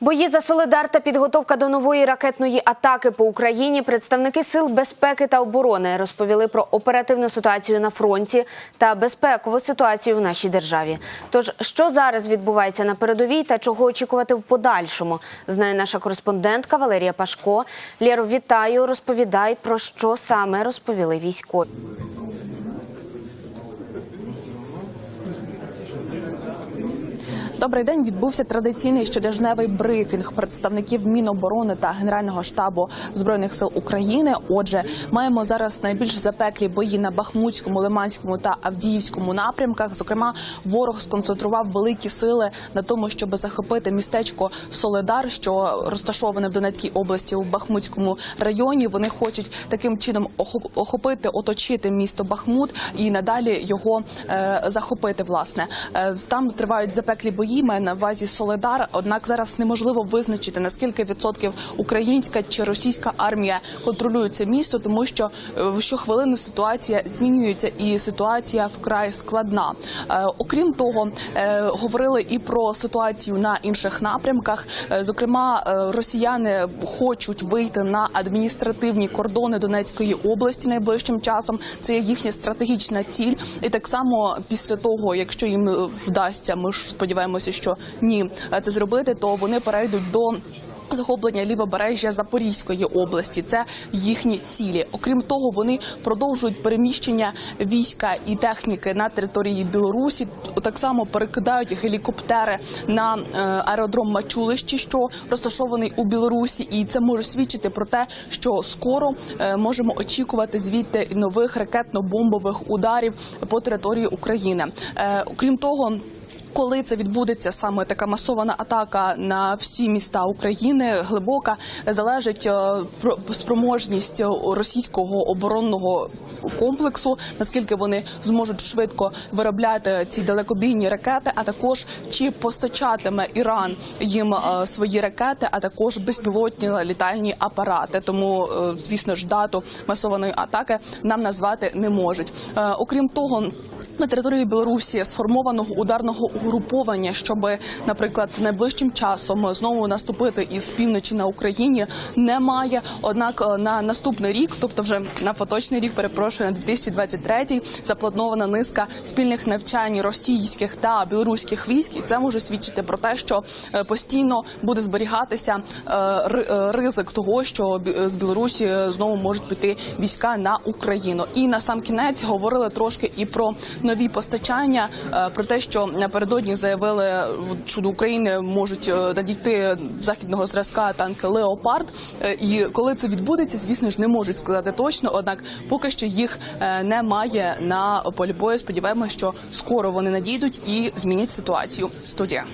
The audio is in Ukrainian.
Бої за Солидар та підготовка до нової ракетної атаки по Україні представники сил безпеки та оборони розповіли про оперативну ситуацію на фронті та безпекову ситуацію в нашій державі. Тож, що зараз відбувається на передовій та чого очікувати в подальшому, знає наша кореспондентка Валерія Пашко. Лєро, вітаю. Розповідай про що саме розповіли військові. Добрий день. Відбувся традиційний щотижневий брифінг представників Міноборони та Генерального штабу збройних сил України. Отже, маємо зараз найбільш запеклі бої на Бахмутському, Лиманському та Авдіївському напрямках. Зокрема, ворог сконцентрував великі сили на тому, щоб захопити містечко Соледар, що розташоване в Донецькій області у Бахмутському районі. Вони хочуть таким чином охопити, оточити місто Бахмут і надалі його е, захопити. Власне Е, там тривають запеклі бої. Має на увазі Соледар. Однак зараз неможливо визначити наскільки відсотків українська чи російська армія контролює це місто, тому що е, щохвилини ситуація змінюється, і ситуація вкрай складна. Е, окрім того, е, говорили і про ситуацію на інших напрямках. Зокрема, росіяни хочуть вийти на адміністративні кордони Донецької області найближчим часом. Це є їхня стратегічна ціль. І так само після того, якщо їм вдасться, ми ж сподіваємося, що ні, е, це зробити, то вони перейдуть до. Захоплення лівобережжя Запорізької області це їхні цілі. Окрім того, вони продовжують переміщення війська і техніки на території Білорусі. Так само перекидають гелікоптери на е, аеродром Мачулищі, що розташований у Білорусі, і це може свідчити про те, що скоро е, можемо очікувати звідти нових ракетно-бомбових ударів по території України. Окрім того. Коли це відбудеться саме така масована атака на всі міста України, глибока залежить е, про спроможність російського оборонного комплексу, наскільки вони зможуть швидко виробляти ці далекобійні ракети, а також чи постачатиме Іран їм е, свої ракети, а також безпілотні літальні апарати. Тому, е, звісно ж, дату масованої атаки нам назвати не можуть. Окрім того. На території Білорусі сформованого ударного угруповання, щоб, наприклад, найближчим часом знову наступити із півночі на Україні, немає. Однак е, на наступний рік, тобто вже на поточний рік, перепрошую, на 2023, запланована низка спільних навчань російських та білоруських військ, і це може свідчити про те, що е, постійно буде зберігатися е, ризик того, що з Білорусі знову можуть піти війська на Україну. І на сам кінець говорили трошки і про нові постачання, е, про те, що напередодні заявили, е, що до України можуть е, надійти західного зразка танки Леопард. І коли це відбудеться, звісно ж не можуть сказати точно. Однак, поки що їх немає на полі бою. Сподіваємося, що скоро вони надійдуть і змінять ситуацію. Студія.